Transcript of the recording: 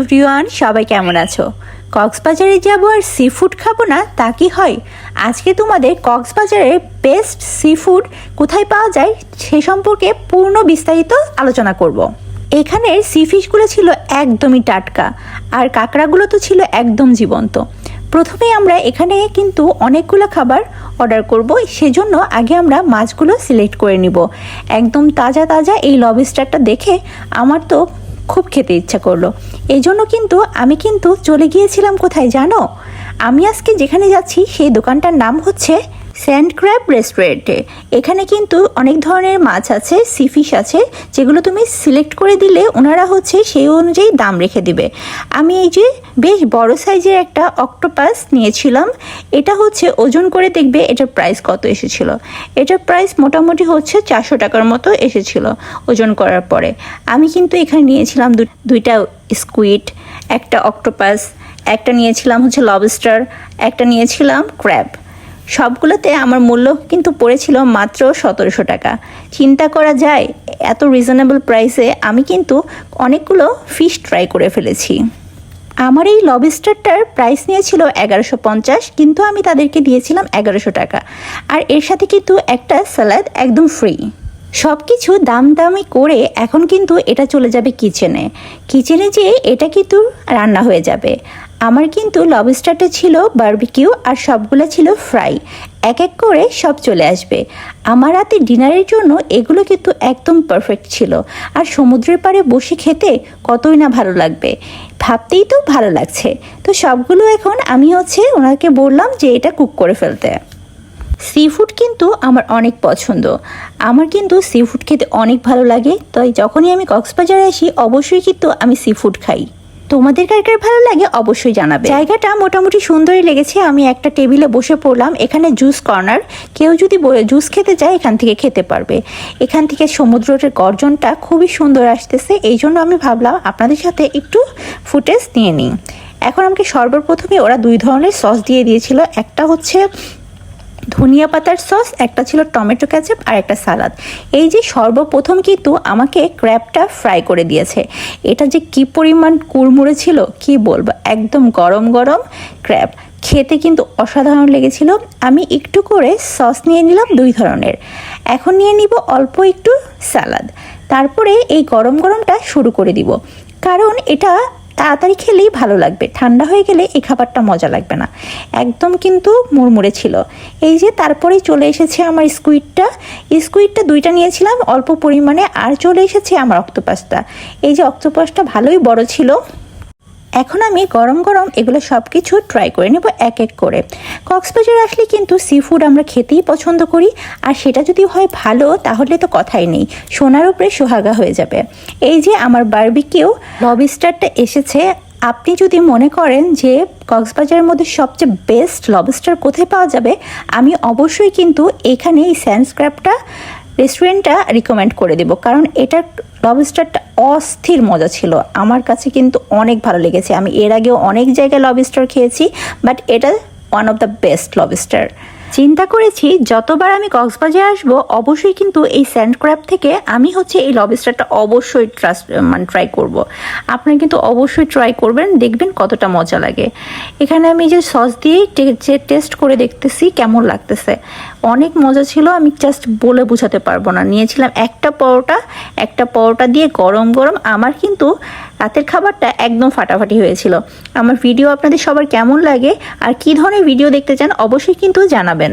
Everyone, সবাই কেমন আছো? কক্সবাজারে যাব আর সি ফুড খাব না, তা কি হয়? আজকে তোমাদের কক্সবাজারের বেস্ট সি ফুড কোথায় পাওয়া যায় সে সম্পর্কে পূর্ণ বিস্তারিত আলোচনা করব। এখানের সি ফিশগুলো ছিল একদমই টাটকা, আর কাঁকড়াগুলো তো ছিল একদম জীবন্ত। প্রথমে আমরা এখানে কিন্তু অনেকগুলো খাবার অর্ডার করব, সেজন্য আগে আমরা মাছগুলো সিলেক্ট করে নিব। একদম তাজা তাজা এই লবস্টারটা দেখে আমার তো খুব খেতে ইচ্ছা করল। এই জন্য কিন্তু আমি কিন্তু চলে গিয়েছিলাম কোথায় জানো? আমি আজকে যেখানে যাচ্ছি সেই দোকানটার নাম হচ্ছে স্যান্ড ক্র্যাব রেস্টুরেন্টে। এখানে কিন্তু অনেক ধরনের মাছ আছে, সি ফিশ আছে, যেগুলো তুমি সিলেক্ট করে দিলে ওনারা হচ্ছে সেই অনুযায়ী দাম রেখে দিবে। আমি এই যে বেশ বড় সাইজের একটা অক্টোপাস নিয়েছিলাম, এটা হচ্ছে ওজন করে দেখবে এটার প্রাইস কত এসেছিল। এটার প্রাইস মোটামুটি হচ্ছে চারশো টাকার মতো এসেছিল ওজন করার পরে। আমি কিন্তু এখানে নিয়েছিলাম দুইটা স্কুইড, একটা অক্টোপাস, একটা নিয়েছিলাম হচ্ছে লবস্টার, একটা নিয়েছিলাম ক্র্যাব। সবগুলোতে আমার মূল্য কিন্তু পড়েছিল মাত্র সতেরোশো টাকা। চিন্তা করা যায়, এত রিজনেবল প্রাইসে আমি কিন্তু অনেকগুলো ফিশ ট্রাই করে ফেলেছি। আমার এই লবস্টারটার প্রাইস নিয়েছিল এগারোশো পঞ্চাশ, কিন্তু আমি তাদেরকে দিয়েছিলাম এগারোশো টাকা। আর এর সাথে কিন্তু একটা স্যালাড একদম ফ্রি সব কিছু দাম দামি করে এখন কিন্তু এটা চলে যাবে কিচেনে কিচেনে যেয়ে এটা কিন্তু রান্না হয়ে যাবে। আমার কিন্তু লবস্টারটা ছিল বারবিকিউ আর সবগুলো ছিল ফ্রাই এক এক করে সব চলে আসবে। আমার রাতে ডিনারের জন্য এগুলো কিন্তু একদম পারফেক্ট ছিল। আর সমুদ্রের পাড়ে বসে খেতে কতই না ভালো লাগবে। ভাবতেই তো ভালো লাগছে। তো সবগুলো এখন আমি হচ্ছে ওনাকে বললাম যে এটা কুক করে ফেলতে। সি ফুড কিন্তু আমার অনেক পছন্দ। আমার কিন্তু সি ফুড খেতে অনেক ভালো লাগে। তাই যখনই আমি কক্সবাজারে আসি, অবশ্যই কিন্তু আমি সি ফুড খাই। তোমাদের কার ভালো লাগে অবশ্যই জানাবে। জায়গাটা মোটামুটি সুন্দরই লেগেছে। আমি একটা টেবিলে বসে পড়লাম। এখানে জুস কর্নার। কেউ যদি জুস খেতে চায়, এখান থেকে খেতে পারবে। এখান থেকে সমুদ্রের গর্জনটা খুবই সুন্দর আসতেছে। এই জন্য আমি ভাবলাম আপনাদের সাথে একটু ফুটেজ নিয়ে নিই। এখন আমাকে সর্বপ্রথমে ওরা দুই ধরনের সস দিয়ে দিয়েছিল। একটা হচ্ছে ধনিয়া পাতার সস, একটা ছিল টমেটো ক্যাচাপ আর একটা সালাদ। এই যে সর্বপ্রথম কিন্তু আমাকে ক্র্যাবটা ফ্রাই করে দিয়েছে। এটা যে কি পরিমাণ কুড়মুড়ে ছিল, কি বলব? একদম গরম গরম ক্র্যাব। খেতে কিন্তু অসাধারণ লেগেছিল। আমি একটু করে সস নিয়ে নিলাম দুই ধরনের। এখন নিয়ে নিব অল্প একটু সালাদ। তারপরে এই গরম গরমটা শুরু করে দিব। কারণ এটা তাড়াতাড়ি খেলেই ভালো লাগবে। ঠান্ডা হয়ে গেলে এই খাবারটা মজা লাগবে না। একদম কিন্তু মুড়মুড়ে ছিল। এই যে তারপরেই চলে এসেছে আমার স্কুইডটা স্কুইডটা দুইটা নিয়েছিলাম, অল্প পরিমাণে, আর চলে এসেছে আমার অক্টোপাসটা। এই যে অক্টোপাসটা ভালোই বড় ছিল। এখন আমি গরম গরম এগুলো সব কিছু ট্রাই করে নেব এক এক করে। কক্সবাজার আসলে কিন্তু সি ফুড আমরা খেতেই পছন্দ করি, আর সেটা যদি হয় ভালো, তাহলে তো কথাই নেই। সোনার উপরে সোহাগা হয়ে যাবে। এই যে আমার বারবিকেও লবস্টারটা এসেছে। আপনি যদি মনে করেন যে কক্সবাজারের মধ্যে সবচেয়ে বেস্ট লবস্টার কোথায় পাওয়া যাবে, আমি অবশ্যই কিন্তু এখানে এই স্যান্ডস্ক্র্যাপটা রেস্টুরেন্টটা রিকমেন্ড করে দেব। কারণ এটা লবস্টারটা অস্থির মজা ছিল। আমার কাছে কিন্তু অনেক ভালো লেগেছে। আমি এর আগেও অনেক জায়গায় লবস্টার খেয়েছি বাট এটা one of the best lobster চিন্তা করেছি, যতবার আমি কক্সবাজারে আসব, অবশ্যই কিন্তু এই স্যান্ড ক্র্যাব থেকে আমি হচ্ছে এই লবস্টারটা অবশ্যই ট্রাস্ট মানে ট্রাই করব। আপনারা কিন্তু অবশ্যই ট্রাই করবেন, দেখবেন কতটা মজা লাগে। এখানে আমি যে সস দিয়ে টেস্ট করে দেখতেছি কেমন লাগতেছে। অনেক মজা ছিল, আমি জাস্ট বলে বোঝাতে পারব না। নিয়েছিলাম একটা পরোটা একটা পরোটা দিয়ে গরম গরম আমার কিন্তু রাতের খাবারটা একদম ফাটাফাটি হয়েছিল। আমার ভিডিও আপনাদের সবার কেমন লাগে আর কি ধরনের ভিডিও দেখতে চান অবশ্যই কিন্তু জানাবেন।